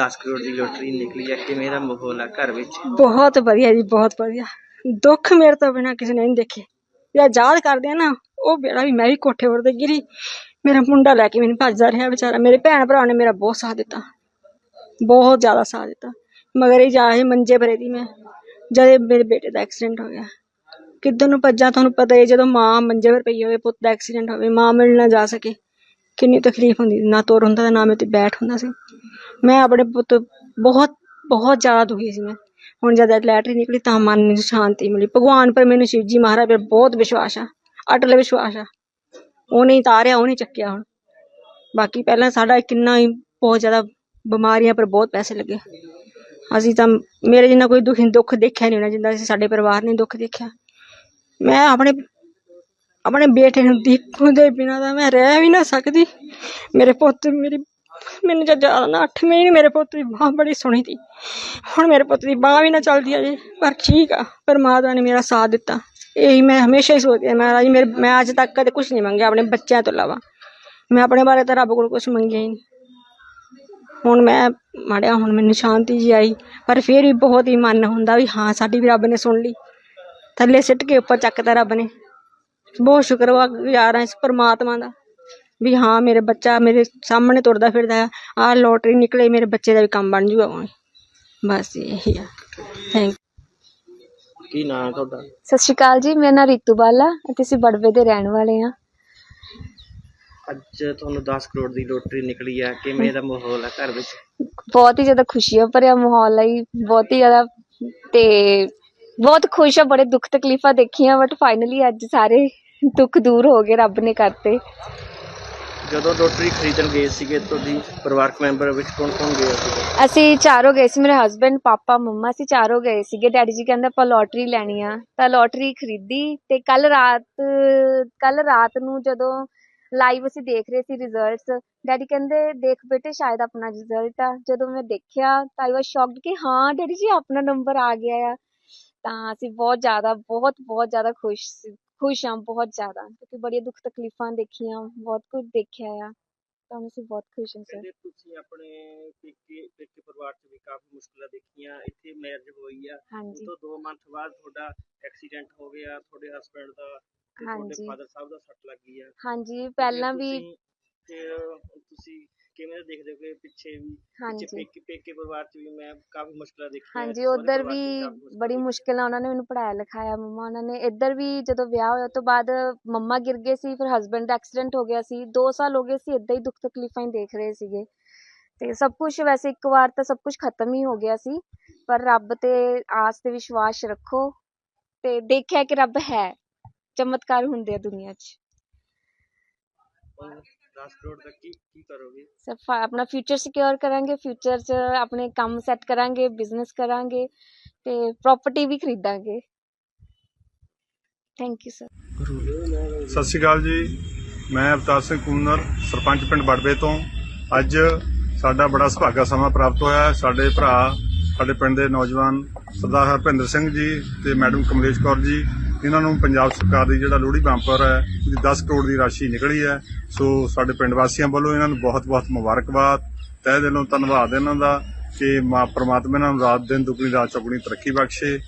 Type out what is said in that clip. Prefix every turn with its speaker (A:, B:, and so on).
A: 10 ਕਰੋੜ ਦੀ lottery ਨਿਕਲੀ ਹੈ, ਕਿਵੇਂ ਦਾ ਮਾਹੌਲ ਹੈ ਘਰ ਵਿੱਚ?
B: ਬਹੁਤ ਵਧੀਆ ਜੀ, ਬਹੁਤ ਵਧੀਆ। ਦੁੱਖ ਮੇਰੇ ਤੋਂ ਬਿਨਾ ਕਿਸੇ ਨੇ ਨਹੀਂ ਦੇਖੇ। ਜਾਂ ਯਾਦ ਕਰਦੇ ਆ ਨਾ, ਉਹ ਬੇੜਾ ਵੀ ਮੈਂ ਵੀ ਕੋਠੇ ਉੱਤੇ ਤੇ ਗਿਰੀ। ਮੇਰਾ ਮੁੰਡਾ ਲੈ ਕੇ ਮੈਨੂੰ ਭੱਜਦਾ ਰਿਹਾ ਵਿਚਾਰਾ। ਮੇਰੇ ਭੈਣ ਭਰਾ ਨੇ ਮੇਰਾ ਬਹੁਤ ਸਾਥ ਦਿੱਤਾ। ਬਹੁਤ ਜ਼ਿਆਦਾ ਸਾਥ ਦਿੱਤਾ। ਮਗਰ ਇਹ ਜਾ ਇਹ ਮੰਜੇ ਭਰੇ ਦੀ ਮੈਂ, ਜਦ ਮੇਰੇ ਬੇਟੇ ਦਾ ਐਕਸੀਡੈਂਟ ਹੋ ਗਿਆ। ਕਿੱਧਰ ਨੂੰ ਭੱਜਾਂ ਤੁਹਾਨੂੰ ਪਤਾ ਹੈ ਜਦੋਂ ਮਾਂ ਮੰਜੇ 'ਤੇ ਪਈ ਹੋਵੇ, ਪੁੱਤ ਦਾ ਐਕਸੀਡੈਂਟ ਹੋਵੇ, ਮਾਂ ਮਿਲ ਨਾ ਜਾ ਸਕੇ। ਕਿੰਨੀ ਤਕਲੀਫ ਹੁੰਦੀ ਸੀ। ਨਾ ਤੁਰ ਹੁੰਦਾ ਤੇ ਨਾ ਮੇਰੇ ਤੇ ਬੈਠ ਹੁੰਦਾ ਸੀ। ਮੈਂ ਆਪਣੇ ਪੁੱਤ ਬਹੁਤ ਬਹੁਤ ਜ਼ਿਆਦਾ ਦੁਖੀ ਸੀ ਮੈਂ। ਹੁਣ ਜਦ ਲੈਟਰੀ ਨਿਕਲੀ ਤਾਂ ਮਨ ਨੂੰ ਸ਼ਾਂਤੀ ਮਿਲੀ। ਭਗਵਾਨ ਪਰ ਮੈਨੂੰ ਸ਼ਿਵ ਜੀ ਮਹਾਰਾਜ ਪਰ ਬਹੁਤ ਵਿਸ਼ਵਾਸ ਆ, ਅਟਲ ਵਿਸ਼ਵਾਸ ਆ। ਉਹਨੇ ਹੀ ਤਾਰਿਆ ਉਹਨੇ ਚੱਕਿਆ ਹੁਣ। ਬਾਕੀ ਪਹਿਲਾਂ ਸਾਡਾ ਕਿੰਨਾ ਹੀ ਬਹੁਤ ਜ਼ਿਆਦਾ ਬਿਮਾਰੀਆਂ ਪਰ ਬਹੁਤ ਪੈਸੇ ਲੱਗੇ। ਅਸੀਂ ਤਾਂ ਮੇਰੇ ਜਿੰਨਾ ਕੋਈ ਦੁੱਖ ਦੁੱਖ ਦੇਖਿਆ ਨਹੀਂ ਹੋਣਾ, ਜਿੰਨਾ ਅਸੀਂ ਸਾਡੇ ਪਰਿਵਾਰ ਨੇ ਦੁੱਖ ਦੇਖਿਆ। ਮੈਂ ਆਪਣੇ ਆਪਣੇ ਬੇਟੇ ਨੂੰ ਦੇਖਣ ਦੇ ਬਿਨਾਂ ਤਾਂ ਮੈਂ ਰਹਿ ਵੀ ਨਾ ਸਕਦੀ। ਮੇਰੇ ਪੁੱਤ ਮੇਰੀ, ਮੈਨੂੰ ਜਦ ਜ਼ਿਆਦਾ ਨਾ 8 ਮਹੀਨੇ ਮੇਰੇ ਪੁੱਤ ਦੀ ਬਾਂਹ ਬੜੀ ਸੋਹਣੀ ਸੀ। ਹੁਣ ਮੇਰੇ ਪੁੱਤ ਦੀ ਬਾਂਹ ਵੀ ਨਾ ਚੱਲਦੀ ਅਜੇ ਪਰ ਠੀਕ ਆ, ਪਰਮਾਤਮਾ ਨੇ ਮੇਰਾ ਸਾਥ ਦਿੱਤਾ। ਇਹੀ ਮੈਂ ਹਮੇਸ਼ਾ ਹੀ ਸੋਚਦੀ ਹਾਂ ਮਹਾਰਾਜ ਮੇਰੇ, ਮੈਂ ਅੱਜ ਤੱਕ ਕਦੇ ਕੁਝ ਨਹੀਂ ਮੰਗਿਆ ਆਪਣੇ ਬੱਚਿਆਂ ਤੋਂ ਇਲਾਵਾ। ਮੈਂ ਆਪਣੇ ਬਾਰੇ ਤਾਂ ਰੱਬ ਕੋਲ ਕੁਝ ਮੰਗਿਆ ਹੀ ਨਹੀਂ। ਹੁਣ ਮੈਂ ਮਾੜਿਆ, ਹੁਣ ਮੈਨੂੰ ਸ਼ਾਂਤੀ ਜੀ ਆਈ, ਪਰ ਫਿਰ ਵੀ ਬਹੁਤ ਹੀ ਮਨ ਹੁੰਦਾ ਵੀ ਹਾਂ, ਸਾਡੀ ਵੀ ਰੱਬ ਨੇ ਸੁਣ ਲਈ। ਥੱਲੇ ਸਿੱਟ ਕੇ ਉੱਪਰ ਚੱਕਤਾ ਰੱਬ ਨੇ। ਬਹੁਤ ਸ਼ੁਕਰਗੁਜ਼ਾਰ ਹਾਂ ਇਸ ਪਰਮਾਤਮਾ ਦਾ ਵੀ ਹਾਂ ਮੇਰੇ ਬੱਚਾ ਮੇਰੇ ਸਾਹਮਣੇ ਤੁਰਦਾ ਫਿਰਦਾ ਆ। ਲੋਟਰੀ ਨਿਕਲੇ ਮੇਰੇ ਬੱਚੇ ਦਾ ਵੀ ਕੰਮ ਬਣ ਜੂਗਾ ਹੁਣ ਬਸ ਇਹੀ ਆ। ਥੈਂਕ
A: ਕੀ ਨਾਂ ਹੈ ਤੁਹਾਡਾ?
C: ਸਤਿ ਸ਼੍ਰੀ ਅਕਾਲ ਜੀ ਮੇਰਾ ਨਾਮ ਰੀਤੂ ਬਾਲਾ ਅਤੇ ਅਸੀਂ ਬੜਵੇ ਦੇ ਰਹਿਣ ਵਾਲੇ ਹਾਂ।
A: ਅੱਜ ਤੁਹਾਨੂੰ 10 ਕਰੋੜ ਦੀ ਲੋਟਰੀ ਨਿਕਲੀ ਹੈ ਕਿਵੇਂ ਦਾ ਮਾਹੌਲ ਹੈ ਘਰ ਵਿੱਚ?
C: ਬਹੁਤ ਹੀ ਜ਼ਿਆਦਾ ਖੁਸ਼ੀਆਂ ਭਰਿਆ ਮਾਹੌਲ ਹੈ ਜੀ, ਬਹੁਤ ਹੀ ਜ਼ਿਆਦਾ ਤੇ ਬਹੁਤ ਖੁਸ਼ ਆ ਬੜੇ ਦੁੱਖ ਤਕਲੀਫਾਂ ਦੇਖੀਆਂ ਬਟ ਫਾਈਨਲੀ ਅੱਜ ਸਾਰੇ ਦੁੱਖ ਦੂਰ ਹੋ ਗਏ ਰੱਬ ਨੇ ਕਰਤੇ।
A: ਜਦੋਂ ਲੋਟਰੀ ਖਰੀਦਣ ਗਏ ਸੀਗੇ ਤੁਹਾਡੀ ਪਰਿਵਾਰਕ ਮੈਂਬਰ ਵਿੱਚ ਕੌਣ ਕੌਣ ਗਏ ਸੀਗੇ?
C: ਅਸੀਂ ਚਾਰੋਂ ਗਏ ਸੀ ਮੇਰੇ ਹਸਬੰਡ ਪਾਪਾ ਮੰਮਾ ਅਸੀਂ ਚਾਰੋਂ ਗਏ ਸੀਗੇ। ਡੈਡੀ ਜੀ ਕਹਿੰਦੇ ਆਪਾਂ ਲੋਟਰੀ ਲੈਣੀ ਆ। ਤਾਂ ਲੋਟਰੀ ਖਰੀਦੀ ਤੇ ਕੱਲ ਰਾਤ ਕੱਲ ਰਾਤ ਨੂੰ ਜਦੋਂ ਲਾਈਵ ਅਸੀਂ ਦੇਖ ਰਹੇ ਸੀ ਰਿਜ਼ਲਟਸ ਡੈਡੀ ਕਹਿੰਦੇ ਦੇਖ ਬੇਟੇ ਸ਼ਾਇਦ ਆਪਣਾ ਰਿਜ਼ਲਟ ਆ। ਜਦੋਂ ਮੈਂ ਦੇਖਿਆ ਤਾਂ ਆਈ ਵਾਸ ਸ਼ੌਕਡ ਕਿ ਹਾਂ ਡੈਡੀ ਜੀ ਆਪਣਾ ਨੰਬਰ ਆ ਗਿਆ ਆ। ਤਾਂ ਅਸੀਂ ਬਹੁਤ ਜ਼ਿਆਦਾ ਬਹੁਤ ਬਹੁਤ ਜ਼ਿਆਦਾ ਖੁਸ਼ ਸੀ। ਖੁਸ਼ ਹਾਂ ਬਹੁਤ ਜ਼ਿਆਦਾ ਕਿਉਂਕਿ ਬੜੀਆਂ ਦੁੱਖ ਤਕਲੀਫਾਂ ਦੇਖੀਆਂ ਬਹੁਤ ਕੁਝ ਦੇਖਿਆ ਆ ਤਾਂ ਅਸੀਂ ਬਹੁਤ ਖੁਸ਼ ਹਾਂ ਸਰ
A: ਕਹਿੰਦੇ ਤੁਸੀਂ ਆਪਣੇ ਪੇਕੇ ਪੇਕੇ ਪਰਿਵਾਰ 'ਚ ਵੀ ਕਾਫੀ ਮੁਸ਼ਕਲਾਂ ਦੇਖੀਆਂ ਇੱਥੇ ਮੈਰਿਜ ਹੋਈ ਆ
C: ਹਾਂਜੀ।
A: ਤੋਂ 2 ਮੰਥ ਬਾਅਦ ਤੁਹਾਡਾ ਐਕਸੀਡੈਂਟ ਹੋ ਗਿਆ ਤੁਹਾਡੇ ਹਸਬੰਡ ਦਾ ਤੇ ਤੁਹਾਡੇ
C: ਹਾਂਜੀ।
A: ਫਾਦਰ ਸਾਹਿਬ ਦਾ ਸੱਟ ਲੱਗੀ ਆ।
C: ਹਾਂਜੀ ਪਹਿਲਾਂ ਵੀ
A: ਤੁਸੀਂ- ਤੇ ਤੁਸੀਂ ਕਿਵੇਂ ਦੇਖਦੇ ਹੋ ਕਿ ਪਿੱਛੇ ਵੀ ਪਿੱਛੇ
C: ਹਾਂਜੀ।
A: ਪੇਕੇ ਪੇਕੇ ਪਰਿਵਾਰ 'ਚ ਵੀ ਮੈਂ ਕਾਫੀ ਮੁਸ਼ਕਲਾਂ ਦੇਖੀਆਂ
C: ਹਾਂਜੀ
A: ਸਹੁਰੇ
C: ਉਧਰ
A: ਪਰਿਵਾਰ 'ਚ
C: ਵੀ
A: ਕਾਫੀ ਮੁਸ਼ਕਲਾਂ
C: ਬੜੀ। ਮੁਸ਼ਕਿਲ ਨਾਲ ਉਹਨਾਂ ਨੇ ਮੈਨੂੰ ਪੜਾਇਆ ਲਿਖਾਇਆ ਮੰਮਾ ਉਹਨਾਂ ਨੇ ਇੱਧਰ ਵੀ ਜਦੋਂ ਵਿਆਹ ਹੋਇਆ ਤੋਂ ਬਾਅਦ ਮੰਮਾ ਗਿਰ ਗਏ ਸੀ ਫਿਰ ਹਸਬੰਡ ਦਾ ਐਕਸੀਡੈਂਟ ਹੋ ਗਿਆ ਸੀ 2 ਸਾਲ ਹੋ ਗਏ ਸੀ ਇਦਾਂ ਹੀ ਦੁੱਖ ਤਕਲੀਫਾਂ ਹੀ ਦੇਖ ਰਹੇ ਸੀਗੇ। ਤੇ ਸਭ ਕੁਝ ਵੈਸੇ ਇੱਕ ਵਾਰ ਤਾਂ ਸਭ ਕੁਝ ਖਤਮ ਹੀ ਹੋ ਗਿਆ ਸੀ ਪਰ ਰੱਬ ਤੇ ਆਸ ਤੇ ਵਿਸ਼ਵਾਸ ਰੱਖੋ ਤੇ ਦੇਖਿਆ ਕਿ ਰੱਬ ਹੈ ਚਮਤਕਾਰ ਹੁੰਦੇ ਆ ਦੁਨੀਆ 'ਚ।
A: 10 ਕਰੋੜ ਦਾ ਕੀ ਕੀ ਕਰੋਗੇ?
C: ਸਿਰਫ ਆਪਣਾ ਫਿਊਚਰ ਸਿਕਿਉਰ ਕਰਾਂਗੇ ਫਿਊਚਰ 'ਚ ਆਪਣੇ ਕੰਮ ਸੈੱਟ ਕਰਾਂਗੇ ਬਿਜ਼ਨਸ ਕਰਾਂਗੇ ਤੇ ਪ੍ਰਾਪਰਟੀ ਵੀ ਖਰੀਦਾਂਗੇ। Thank you sir
D: Sat Sri Akal ਜੀ। ਮੈਂ ਅਵਤਾਰ ਸਿੰਘ ਕੂਨਰ ਸਰਪੰਚ ਪਿੰਡ ਬੜਵੇ ਤੋਂ। ਅੱਜ ਸਾਡਾ ਬੜਾ ਸੁਭਾਗਾ ਸਮਾਂ ਪ੍ਰਾਪਤ ਹੋਇਆ। ਹੈ ਸਾਡੇ ਭਰਾ ਸਾਡੇ ਪਿੰਡ ਦੇ ਨੌਜਵਾਨ ਸਰਦਾਰ ਹਰਭਿੰਦਰ ਸਿੰਘ ਜੀ ਤੇ ਮੈਡਮ ਕਮਲੇਸ਼ ਕੌਰ ਜੀ। ਇਹਨਾਂ ਨੂੰ ਪੰਜਾਬ ਸਰਕਾਰ ਦੀ ਜਿਹੜਾ ਲੋਹੜੀ ਬੰਪਰ ਹੈ, ਉਹਦੀ 10 ਕਰੋੜ ਦੀ ਰਾਸ਼ੀ ਨਿਕਲੀ ਹੈ। ਸੋ ਸਾਡੇ ਪਿੰਡ ਵਾਸੀਆਂ ਵੱਲੋਂ ਇਹਨਾਂ ਨੂੰ ਬਹੁਤ-ਬਹੁਤ ਮੁਬਾਰਕਬਾਦ। ਤਹਿ ਦਿਲੋਂ ਧੰਨਵਾਦ ਇਹਨਾਂ ਦਾ ਕਿ ਮਾ ਪ੍ਰਮਾਤਮਾ ਇਹਨਾਂ ਨੂੰ ਰਾਤ ਦਿਨ ਦੁਗਣੀ ਰਾਤ ਚੌਗਣੀ ਤਰੱਕੀ ਬਖਸ਼ੇ।